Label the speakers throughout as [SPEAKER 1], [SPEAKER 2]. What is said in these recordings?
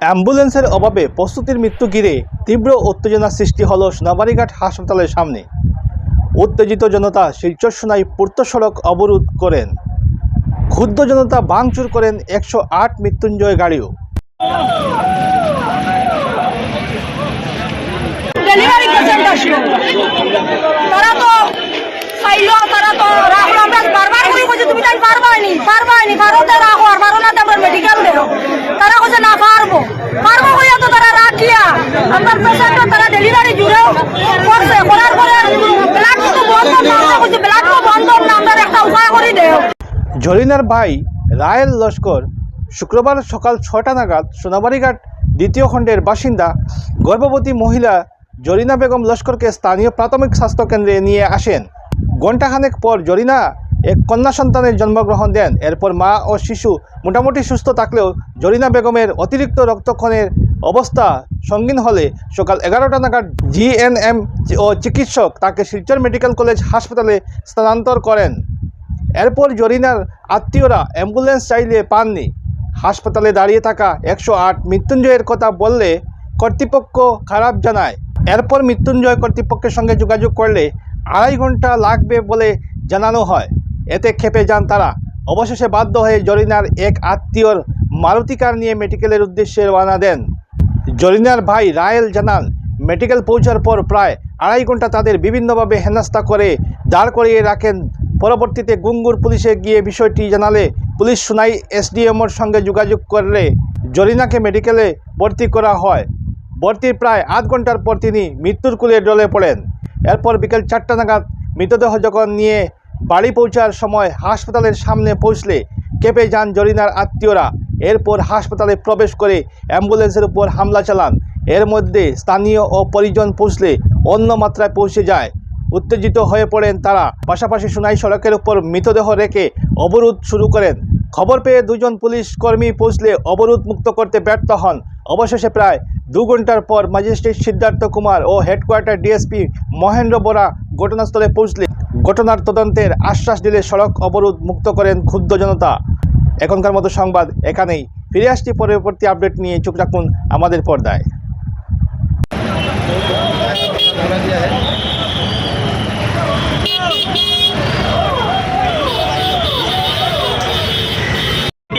[SPEAKER 1] অ্যাম্বুলেন্সের অভাবে প্রস্তুতির মৃত্যু ঘিরে তীব্র উত্তেজনা সৃষ্টি হল সোনাবাড়িঘাট হাসপাতালের সামনে। উত্তেজিত জনতা শীর্ষসোনায় পূর্ত সড়ক অবরোধ করেন। ক্ষুদ্র জনতা ভাঙচুর করেন একশো আট মৃত্যুঞ্জয় গাড়িও
[SPEAKER 2] ডেলিভারি পেশেন্ট আসলো তারা তো চাইলো তারা তো রাখল আমরা বারবার করে কইছি তুমি তাই পারবাই নি পারবাই নি পারোতে রাখো আর পারো না তো আমরা মেডিকেল দেও তারা কইছে না পারব পারব কইয়া তো তারা রাখিয়া আমার তারা ডেলিভারি জুড়েও করছে। করার পরে বন্ধ বন্ধ একটা উপায় করে দেও
[SPEAKER 1] জরিনার ভাই রায়েল লস্কর শুক্রবার সকাল ছটা নাগাদ সোনাবাড়িঘাট দ্বিতীয় খণ্ডের বাসিন্দা, গর্ভবতী মহিলা জরিনা বেগম লস্করকে স্থানীয় প্রাথমিক স্বাস্থ্য কেন্দ্রে নিয়ে আসেন। ঘণ্টাখানেক পর জরিনা এক কন্যা সন্তানের জন্মগ্রহণ দেন। এরপর মা ও শিশু মোটামুটি সুস্থ থাকলেও জরিনা বেগমের অতিরিক্ত রক্তক্ষণের অবস্থা সঙ্গীন হলে সকাল এগারোটা নাগাদ জিএনএম ও চিকিৎসক তাকে শিলচর মেডিকেল কলেজ হাসপাতালে স্থানান্তর করেন। এরপর জরিনার আত্মীয়রা অ্যাম্বুলেন্স চাইলে পাননি। হাসপাতালে দাঁড়িয়ে থাকা একশো আট মৃত্যুঞ্জয়ের কথা বললে কর্তৃপক্ষ খারাপ জানায়। এরপর মৃত্যুঞ্জয় কর্তৃপক্ষের সঙ্গে যোগাযোগ করলে আড়াই ঘণ্টা লাগবে বলে জানানো হয়। এতে ক্ষেপে যান তারা। অবশেষে বাধ্য হয়ে জরিনার এক আত্মীয়র মারুতি কার নিয়ে মেডিকেলের উদ্দেশ্যে রওনা দেন। জরিনার ভাই রায়েল জানান, মেডিকেল পৌঁছার পর প্রায় আড়াই ঘণ্টা তাদের বিভিন্নভাবে হেনাস্তা করে দাঁড় করিয়ে রাখেন। পরবর্তীতে গুঙ্গুর পুলিশে গিয়ে বিষয়টি জানালে পুলিশ সুনাই এসডিএমওর সঙ্গে যোগাযোগ করলে জরিনাকে মেডিকেলে ভর্তি করা হয়। ভর্তির প্রায় আধ ঘণ্টার পর তিনি মৃত্যুর কুলে ডলে পড়েন। এরপর বিকেল চারটা নাগাদ মৃতদেহ যখন নিয়ে বাড়ি পৌঁছার সময় হাসপাতালের সামনে পৌঁছলে কেঁপে যান জরিনার আত্মীয়রা। এরপর হাসপাতালে প্রবেশ করে অ্যাম্বুলেন্সের উপর হামলা চালান। এর মধ্যে স্থানীয় ও পরিজন পৌঁছলে অন্য মাত্রায় পৌঁছে যায়। উত্তেজিত হয়ে পড়েন তারা। পাশাপাশি সোনাই সড়কের উপর মৃতদেহ রেখে অবরোধ শুরু করেন। খবর পেয়ে দুজন পুলিশ কর্মী পৌঁছলে অবরোধ মুক্ত করতে ব্যর্থ হন। অবশেষে প্রায় দু ঘণ্টার পর ম্যাজিস্ট্রেট সিদ্ধার্থ কুমার ও হেডকোয়ার্টার ডিএসপি মহেন্দ্র বোরা ঘটনাস্থলে পৌঁছলে। ঘটনার তদন্তের আশ্বাস দিলে সড়ক অবরোধ মুক্ত করেন ক্ষুব্ধ জনতা। এখনকার মতো সংবাদ এখানেই। ফিরে আসছি পরবর্তী আপডেট নিয়ে। চোখ রাখুন আমাদের পর্দায়।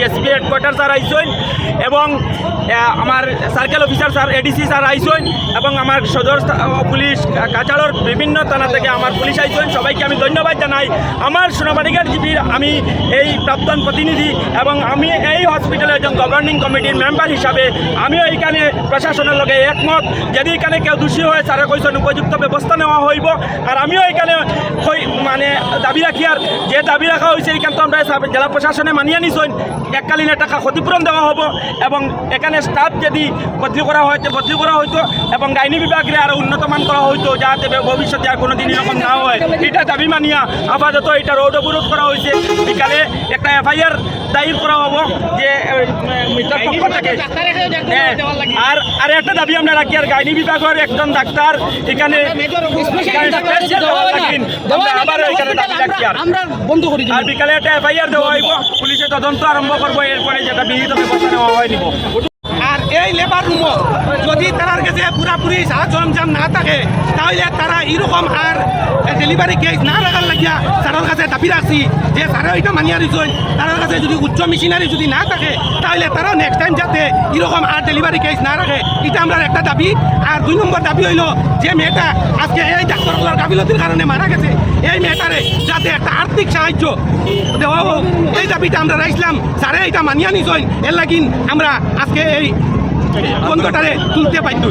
[SPEAKER 3] এসপি হেডকোয়ার্টার স্যার এবং আমার circle officer sir ADC sir আইসইন এবং আমার সদর পুলিশ কাছাড়র বিভিন্ন থানা থেকে আমার পুলিশ আইসইন সবাইকে আমি ধন্যবাদ জানাই। আমার সোনাবাড়িঘাট জিপির আমি এই প্রাক্তন প্রতিনিধি এবং আমি এই হসপিটালের একজন গভর্নিং কমিটির মেম্বার হিসাবে আমিও এইখানে প্রশাসনের লগে একমত। যদি এখানে কেউ দোষী হয় স্যারে কইছেন উপযুক্ত ব্যবস্থা নেওয়া হইব। আর আমিও এখানে মানে দাবি রাখি আর যে দাবি রাখা হয়েছে এখান তো আমরা জেলা প্রশাসনে মানিয়ে নিছেন। এককালীন টাকা ক্ষতিপূরণ দেওয়া হব এবং এখানে স্টাফ যদি বদলি করা হয়তো বদলি করা হইতো এবং গাইনি আরও উন্নত মান করা হইতো যাতে ভবিষ্যতে আর কোনো দিন এরকম না হয়। এটা দাবি মানিয়া আপাতত এটা রোড অবরোধ করা হয়েছে। বিকালে একটা এফআইআর দায়ের করা হব যে হ্যাঁ, আর আর একটা দাবি আমরা রাখি আর গাইনি বিভাগের একজন ডাক্তার এখানে এখানে এখানে আর। বিকালে একটা এফআইআর দেওয়া হইব পুলিশে তদন্ত আরম্ভ করব এরপরে যেটা বিহিত ব্যবস্থা নেওয়া হয় নিব।
[SPEAKER 4] আর এই লেবার রুম যদি তার কাছে পুরাপুরি সাহায্য সরঞ্জাম না থাকে তাহলে তারা এরকম আর ডেলিভারি কেস না রাখার লাগিয়া তার কাছে দাবি রাখছি যে তারা এটা মানিয়া দিচ্ছেন তার কাছে যদি উচ্চ মেশিনারি যদি না থাকে তাহলে তারা নেক্সট টাইম যাতে এরকম আর ডেলিভারি কেস না রাখে এটা আমরা একটা দাবি আর দুই নম্বর দাবি হইল যে মেয়েটা আজকে এই ডাক্তারগুলোর গাফিলতির কারণে মারা গেছে। এই মেয়েটারে যাতে একটা আর্থিক সাহায্য দেওয়া হোক এই দাবিটা আমরা রাখছিলাম স্যারে এটা মানিয়া নিছেন এর লাগিন আমরা আজকে এই বন্ধটারে তুলতে পাইত